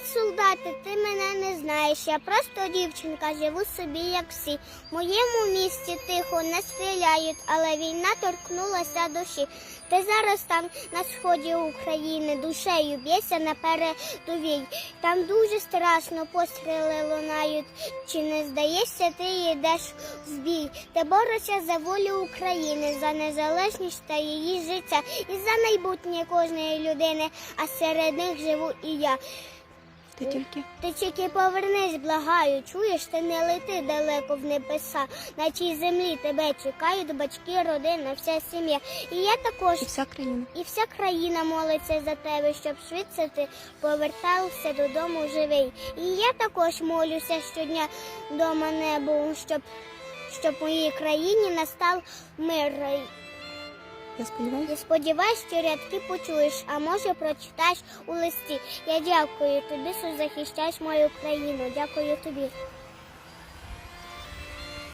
Привіт, солдати, ти мене не знаєш. Я просто дівчинка, живу собі, як всі. В моєму місті тихо не стріляють, але війна торкнулася душі. Ти зараз там на сході України душею б'єшся на передовій. Там дуже страшно постріли лунають. Чи не здаєшся, ти йдеш в бій? Ти борешся за волю України, за незалежність та її життя і за майбутнє кожної людини, а серед них живу і я. Ти тільки Ти тільки повернись, благаю, чуєш, ти не лети далеко в небеса. На цій землі тебе чекають батьки, родина, вся сім'я. І я також, і вся країна. і вся країна молиться за тебе, щоб швидше ти повертався додому живий. І я також молюся щодня дома небу, щоб, щоб в моїй країні настав мир. Я сподіваюся. Я сподіваюся, що рядки почуєш, а може прочитаєш у листі. Я дякую тобі, що захищаєш мою країну. Дякую тобі.